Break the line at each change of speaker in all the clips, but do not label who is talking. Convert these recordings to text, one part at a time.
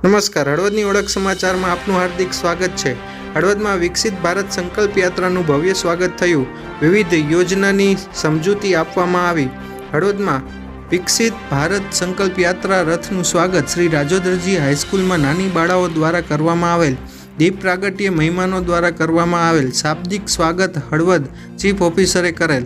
નમસ્કાર, હળવદની ઓળખ સમાચારમાં આપનું હાર્દિક સ્વાગત છે. હળવદમાં વિકસિત ભારત સંકલ્પ યાત્રાનું ભવ્ય સ્વાગત થયું. વિવિધ યોજનાની સમજૂતી આપવામાં આવી. હળવદમાં વિકસિત ભારત સંકલ્પ યાત્રા રથનું સ્વાગત શ્રી રાજોદરજી હાઈસ્કૂલમાં નાની બાળાઓ દ્વારા કરવામાં આવેલ, દીપ પ્રાગટ્ય મહેમાનો દ્વારા કરવામાં આવેલ શાબ્દિક સ્વાગત હળવદ ચીફ ઓફિસરે કરેલ.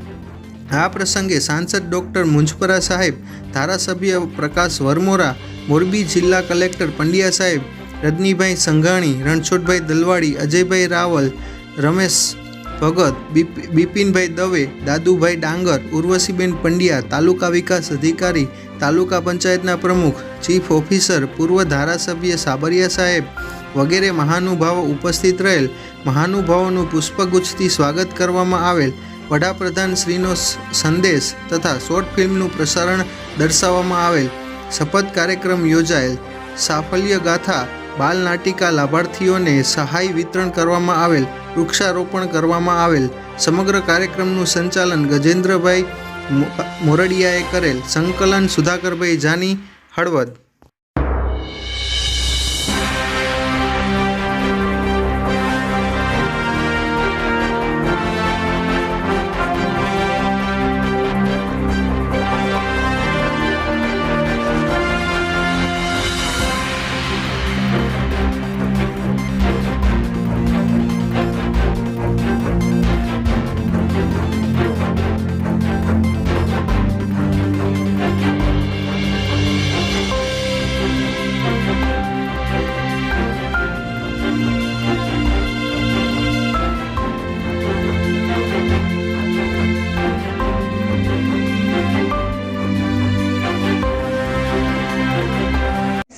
આ પ્રસંગે સાંસદ ડોક્ટર મુંજપરા સાહેબ, ધારાસભ્ય પ્રકાશ વરમોરા મોરબી જિલ્લા કલેક્ટર પંડ્યા સાહેબ, રજનીભાઈ સંઘાણી, રણછોડભાઈ દલવાડી, અજયભાઈ રાવલ, રમેશ ભગત, બિપ- બિપિનભાઈ દવે, દાદુભાઈ ડાંગર, ઉર્વશીબેન પંડ્યા, તાલુકા વિકાસ અધિકારી, તાલુકા પંચાયતના પ્રમુખ, ચીફ ઓફિસર, પૂર્વ ધારાસભ્ય સાબરિયા સાહેબ વગેરે મહાનુભાવો ઉપસ્થિત રહેલ. મહાનુભાવોનું પુષ્પગુચ્છથી સ્વાગત કરવામાં આવેલ. વડાપ્રધાન શ્રીનો સંદેશ તથા શોર્ટ ફિલ્મનું પ્રસારણ દર્શાવવામાં આવેલ. શપથ કાર્યક્રમ યોજાયેલ સાફલ્ય ગાથા બાલનાટિકા લાભાર્થીઓને સહાય વિતરણ કરવામાં આવેલ, વૃક્ષારોપણ કરવામાં આવેલ, સમગ્ર કાર્યક્રમનું સંચાલન ગજેન્દ્રભાઈ મોરડિયાએ કરેલ, સંકલન સુધાકરભાઈ જાની, હળવદ.